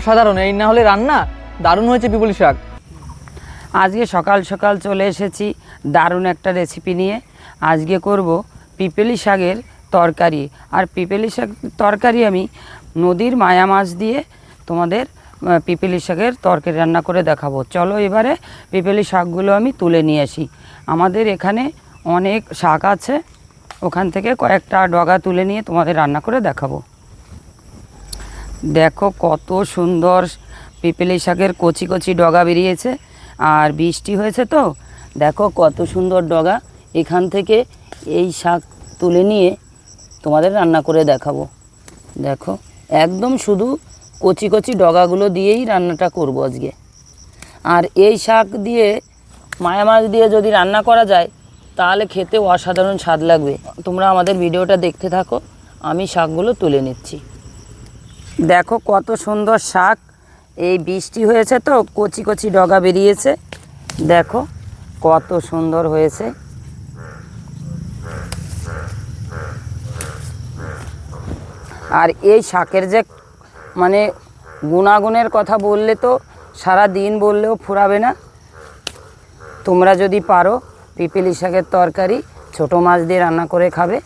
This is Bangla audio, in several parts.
অসাধারণ, এই না হলে রান্না দারুণ হয়েছে পিপলি শাক। আজকে সকাল সকাল চলে এসেছি দারুণ একটা রেসিপি নিয়ে। আজকে করব পিপলি শাকের তরকারি। আর পিপলি শাক তরকারি আমি নদীর মায়া মাছ দিয়ে তোমাদের পিপলি শাকের তরকারি রান্না করে দেখাবো। চলো এবারে পিপলি শাকগুলো আমি তুলে নিয়ে আসি। আমাদের এখানে অনেক শাক আছে। ওখান থেকে কয়েকটা ডগা তুলে নিয়ে তোমাদের রান্না করে দেখাবো। দেখো কত সুন্দর পিপলি শাকের কচি কচি ডগা বেরিয়েছে। আর বৃষ্টি হয়েছে তো, দেখো কত সুন্দর ডগা। এখান থেকে এই শাক তুলে নিয়ে তোমাদের রান্না করে দেখাবো। দেখো, একদম শুধু কচি কচি ডগাগুলো দিয়েই রান্নাটা করব আজকে। আর এই শাক দিয়ে, মায়া মাছ দিয়ে যদি রান্না করা যায়, তাহলে খেতে অসাধারণ স্বাদ লাগবে। তোমরা আমাদের ভিডিওটা দেখতে থাকো, আমি শাকগুলো তুলে নিচ্ছি। দেখো কত সুন্দর শাক। এই বৃষ্টি হয়েছে তো, কচি কচি ডগা বেরিয়েছে। দেখো কত সুন্দর হয়েছে। আর এই শাকের যে মানে গুণাগুণের কথা বললে তো সারা দিন বললেও ফুরাবে না। তোমরা যদি পারো, পিপিলি শাকের তরকারি ছোটো মাছ দিয়ে রান্না করে খাবে।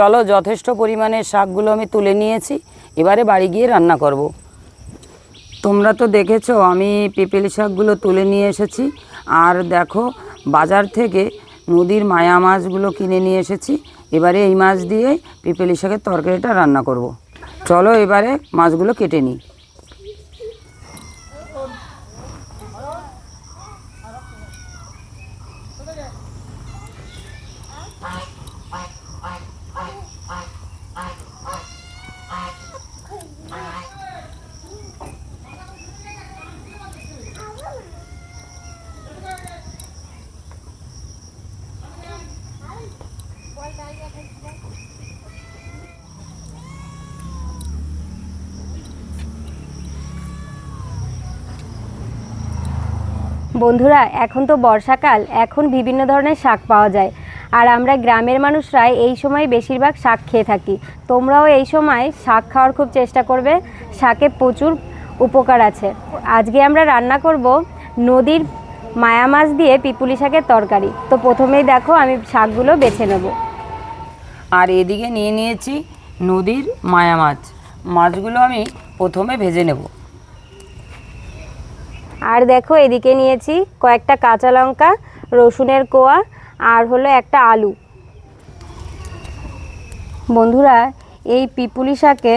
চলো, যথেষ্ট পরিমাণে শাকগুলো আমি তুলে নিয়েছি, এবারে বাড়ি গিয়ে রান্না করব। তোমরা তো দেখেছ, আমি পিপলি শাকগুলো তুলে নিয়ে এসেছি আর দেখো, বাজার থেকে নদীর মায়া মাছগুলো কিনে নিয়ে এসেছি এবারে এই মাছ দিয়ে পিপলি শাকের তরকারিটা রান্না করব। চলো, এবারে মাছগুলো কেটে নিই বন্ধুরা, এখন তো বর্ষাকাল, এখন বিভিন্ন ধরনের শাক পাওয়া যায়। আর আমরা গ্রামের মানুষরা এই সময় বেশিরভাগ শাক খেয়ে থাকি। তোমরাও এই সময় শাক খাওয়ার খুব চেষ্টা করবে, শাকে প্রচুর উপকার আছে। আজকে আমরা রান্না করব নদীর মায়া মাছ দিয়ে পিপুলি শাকের তরকারি। তো প্রথমেই দেখো, আমি শাকগুলো বেছে নেব। আর এদিকে নিয়ে নিয়েছি নদীর মায়া মাছ। মাছগুলো আমি প্রথমে ভেজে নেব। আর দেখো এদিকে নিয়েছি কয়েকটা কাঁচা লঙ্কা, রসুনের কোয়া আর হলো একটা আলু। বন্ধুরা, এই পিপুলি শাকে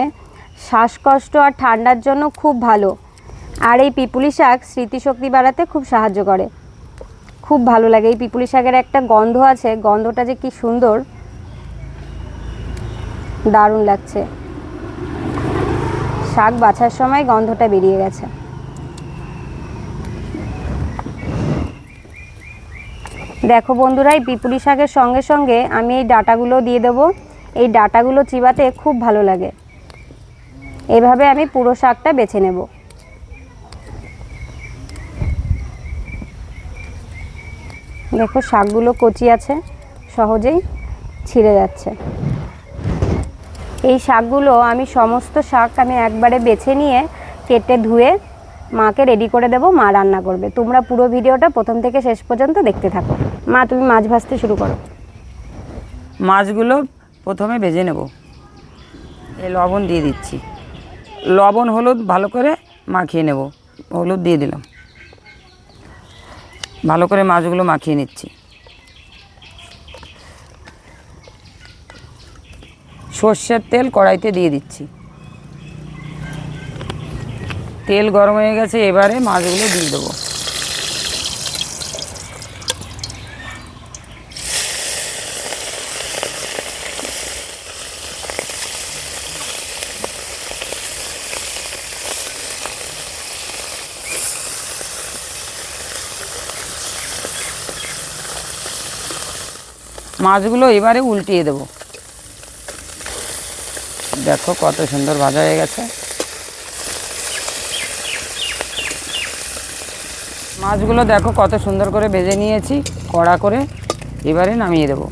শ্বাসকষ্ট আর ঠান্ডার জন্য খুব ভালো। আর এই পিপুলি শাক স্মৃতিশক্তি বাড়াতে খুব সাহায্য করে। খুব ভালো লাগে। এই পিপুলি শাকের একটা গন্ধ আছে, গন্ধটা যে কি সুন্দর। দারুণ লাগছে। শাক বাছার সময় গন্ধটা বেরিয়ে গেছে। দেখো বন্ধুরা, এই পিপুলি শাকের সঙ্গে সঙ্গে আমি এই ডাটাগুলো দিয়ে দেবো। এই ডাটাগুলো চিবাতে খুব ভালো লাগে। এভাবে আমি পুরো শাকটা বেছে নেব। দেখো শাকগুলো কচি আছে, সহজেই ছিঁড়ে যাচ্ছে। এই শাকগুলো আমি সমস্ত শাক আমি একবারে বেছে নিয়ে কেটে ধুয়ে মাকে রেডি করে দেবো, মা রান্না করবে। তোমরা পুরো ভিডিওটা প্রথম থেকে শেষ পর্যন্ত দেখতে থাকো। মা, তুমি মাছ ভাজতে শুরু করো। মাছগুলো প্রথমে ভেজে নেব। এই লবণ দিয়ে দিচ্ছি। লবণ, হলুদ ভালো করে মাখিয়ে নেব। হলুদ দিয়ে দিলাম। ভালো করে মাছগুলো মাখিয়ে নিচ্ছি। সর্ষের তেল কড়াইতে দিয়ে দিচ্ছি। তেল গরম হয়ে গেছে, এবারে মাছগুলো দিয়ে দেবো। মাছগুলো এবারে উল্টিয়ে দেব। দেখো কত সুন্দর ভাজা হয়ে গেছে। মাছগুলো দেখো কত সুন্দর করে ভেজে নিয়েছি, কড়া করে এবারে নামিয়ে দেবো।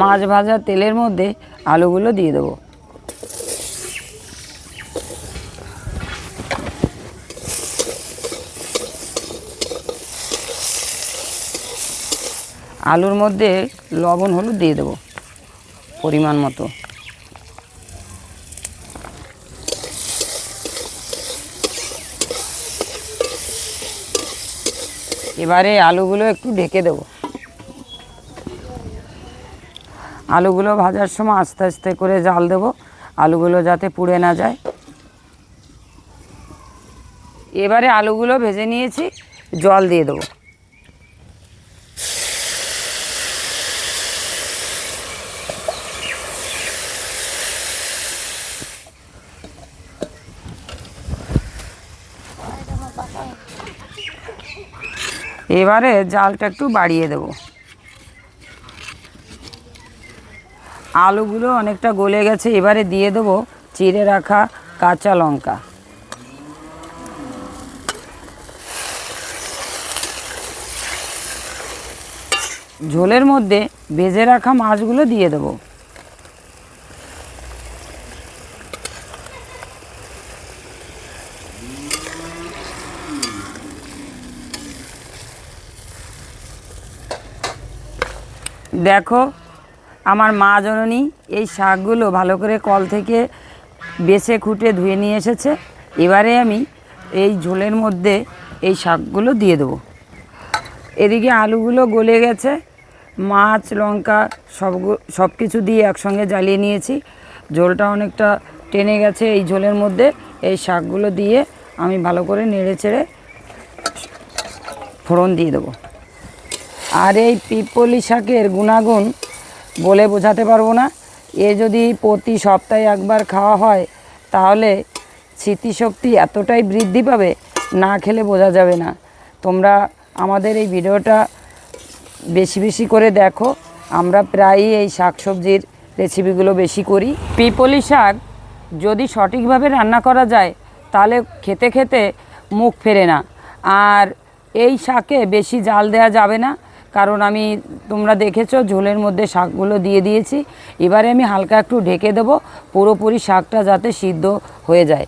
মাছ ভাজা তেলের মধ্যে আলুগুলো দিয়ে দেবো। আলুর মধ্যে লবণ, হলুদ দিয়ে দেবো পরিমাণ মতো। এবারে আলুগুলো একটু ঢেকে দেবো। আলুগুলো ভাজার সময় আস্তে আস্তে করে জাল দেবো, আলুগুলো যাতে পুড়ে না যায়। এবারে আলুগুলো ভেজে নিয়েছি, জল দিয়ে দেবো। এবারে জালটা একটু বাড়িয়ে দেবো। আলুগুলো অনেকটা গলে গেছে, এবারে দিয়ে দেবো চিড়ে রাখা কাঁচা লঙ্কা। ঝোলের মধ্যে ভেজে রাখা মাছগুলো দিয়ে দেবো। দেখো, আমার মা জননী এই শাকগুলো ভালো করে কল থেকে বেছে খুঁটে ধুয়ে নিয়ে এসেছে। এবারে আমি এই ঝোলের মধ্যে এই শাকগুলো দিয়ে দেবো। এদিকে আলুগুলো গলে গেছে, মাছ, লঙ্কা সব সব কিছু দিয়ে একসঙ্গে জ্বালিয়ে নিয়েছি। ঝোলটা অনেকটা টেনে গেছে এই ঝোলের মধ্যে। এই শাকগুলো দিয়ে আমি ভালো করে নেড়ে চেড়ে ফোড়ন দিয়ে দেবো। আর এই পিপলি শাকের গুণাগুণ বলে বোঝাতে পারব না। এ যদি প্রতি সপ্তাহে একবার খাওয়া হয়, তাহলে স্মৃতিশক্তি এতটাই বৃদ্ধি পাবে, না খেলে বোঝা যাবে না। তোমরা আমাদের এই ভিডিওটা বেশি বেশি করে দেখো। আমরা প্রায়ই এই শাকসবজির রেসিপিগুলো বেশি করি। পিপলি শাক যদি সঠিকভাবে রান্না করা যায়, তাহলে খেতে খেতে মুখ ফেরে না। আর এই শাকে বেশি জাল দেওয়া যাবে না। কারণ আমি, তোমরা দেখেছ, ঝোলের মধ্যে শাকগুলো দিয়ে দিয়েছি। এবারে আমি হালকা একটু ঢেকে দেবো, পুরোপুরি শাকটা যাতে সিদ্ধ হয়ে যায়।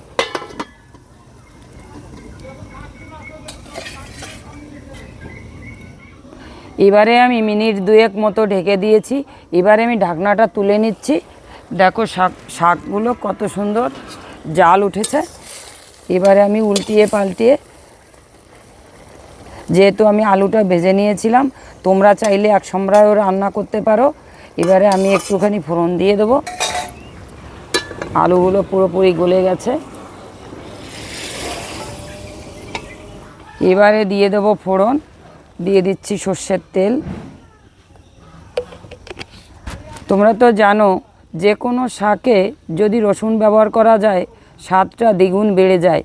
এবারে আমি মিনিট দুয়েক মতো ঢেকে দিয়েছি। এবারে আমি ঢাকনাটা তুলে নিচ্ছি। দেখো শাক, শাকগুলো কত সুন্দর জাল উঠেছে। এবারে আমি উল্টিয়ে পাল্টিয়ে যেহেতু আমি আলুটা ভেজে নিয়েছিলাম, তোমরা চাইলে এক সম্রায়ও রান্না করতে পারো। এবারে আমি একটুখানি ফোড়ন দিয়ে দেবো। আলুগুলো পুরোপুরি গলে গেছে। এবারে দিয়ে দেবো ফোড়ন। দিয়ে দিচ্ছি সর্ষের তেল। তোমরা তো জানো, যে কোনো শাকে যদি রসুন ব্যবহার করা যায়, স্বাদটা দ্বিগুণ বেড়ে যায়।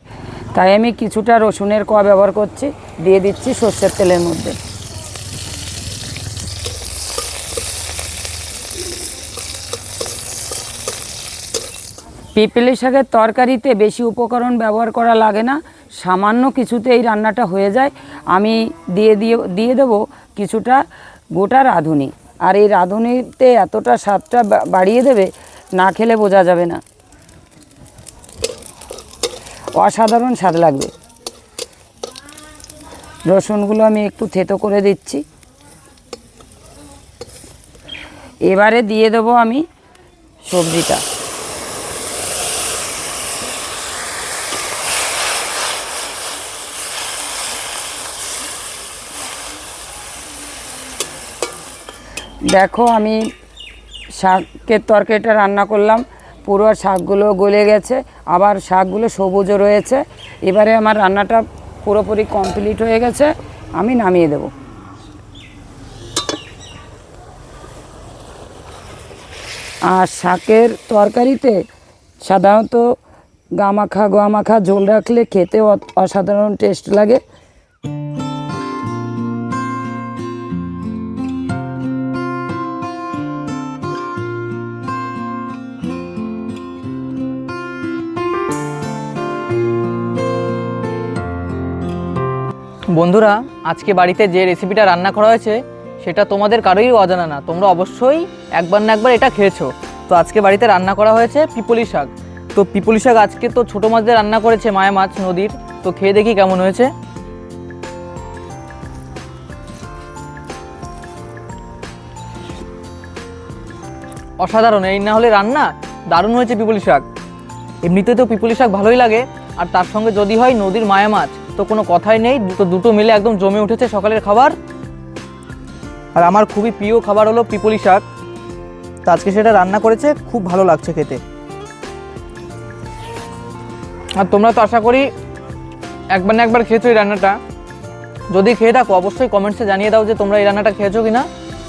তাই আমি কিছুটা রসুনের কোয়া ব্যবহার করছি, দিয়ে দিচ্ছি সর্ষের তেলের মধ্যে। পিপলি শাকের তরকারিতে বেশি উপকরণ ব্যবহার করা লাগে না, সামান্য কিছুতে এই রান্নাটা হয়ে যায়। আমি দিয়ে দিয়ে দিয়ে দেবো কিছুটা গোটা রাঁধুনি। আর এই রাঁধুনিতে এতটা স্বাদটা বাড়িয়ে দেবে, না খেলে বোঝা যাবে না। অসাধারণ স্বাদ লাগবে। রসুনগুলো আমি একটু থেতো করে দিচ্ছি। এবারে দিয়ে দেবো আমি সবজিটা। দেখো আমি শাকের তরকারিটা রান্না করলাম। পুরো শাকগুলো গলে গেছে, আবার শাকগুলো সবুজও রয়েছে। এবারে আমার রান্নাটা পুরোপুরি কমপ্লিট হয়ে গেছে, আমি নামিয়ে দেব। আর শাকের তরকারিতে সাধারণত গামাখা, গোয়ামাখা ঝোল রাখলে খেতে অসাধারণ টেস্ট লাগে। বন্ধুরা, আজকে বাড়িতে যে রেসিপিটা রান্না করা হয়েছে, সেটা তোমাদের কারোই অজানা না। তোমরা অবশ্যই একবার না একবার এটা খেয়েছো। তো আজকে বাড়িতে রান্না করা হয়েছে পিপলি শাক। তো পিপলি শাক আজকে তো ছোটো মাছ দিয়ে রান্না করেছে মায়া মাছ নদীর। তো খেয়ে দেখি কেমন হয়েছে। অসাধারণ, এই না হলে রান্না দারুণ হয়েছে পিপলি শাক। এমনিতে তো পিপলি শাক ভালোই লাগে, আর তার সঙ্গে যদি হয় নদীর মায়া মাছ। তো কোনো কথাই নেই, তো দুটো মিলে একদম জমে উঠেছে সকালের খাবার। আর আমার খুবই প্রিয় খাবার হলো পিপলি শাক। তো আজকে সেটা রান্না করেছে, খুব ভালো লাগছে খেতে। আর তোমরা তো আশা করি একবার না একবার খেয়েছো এই রান্নাটা। যদি খেয়ে থাকো, অবশ্যই কমেন্টসে জানিয়ে দাও যে তোমরা এই রান্নাটা খেয়েছো কি না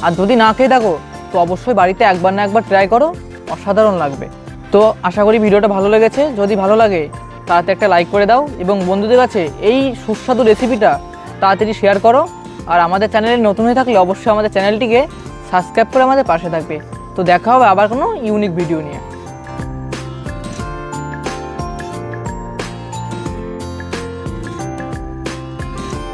আর যদি না খেয়ে থাকো, তো অবশ্যই বাড়িতে একবার না একবার ট্রাই করো, অসাধারণ লাগবে। তো আশা করি ভিডিওটা ভালো লেগেছে। যদি ভালো লাগে তাড়াতাড়ি একটা লাইক করে দাও এবং বন্ধুদের কাছে এই সুস্বাদু রেসিপিটা তাড়াতাড়ি শেয়ার করো। আর আমাদের চ্যানেলে নতুন হয়ে থাকলে অবশ্যই আমাদের চ্যানেলটিকে সাবস্ক্রাইব করে আমাদের পাশে থাকবে। তো দেখা হবে আবার কোনো ইউনিক ভিডিও নিয়ে।